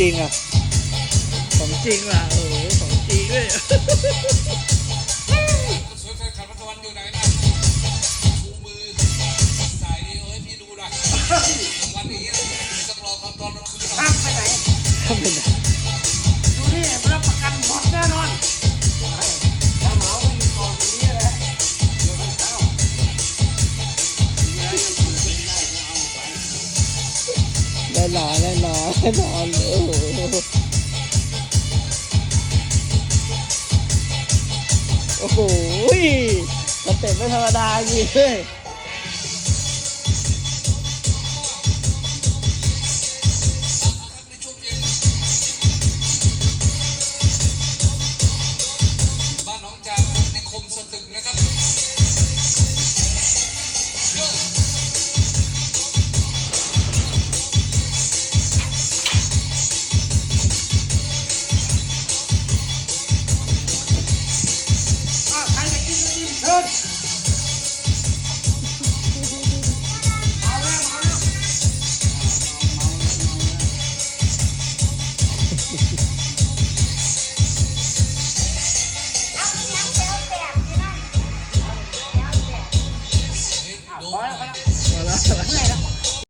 จริงอะ ของจริงอะ โอ้ของจริงด้วยวันนี้ต้องรอความอนมันคือห้ามไปไหนห้ามไปไหน น่นอนแน่นอนแน่นอนโอ้โหโอ้สเต็ปไม่ธรรมดาจริงเลยบ้านน้องจางในคมสตึกนะครับ ดพอแล้วพอแล้วพอแล้ว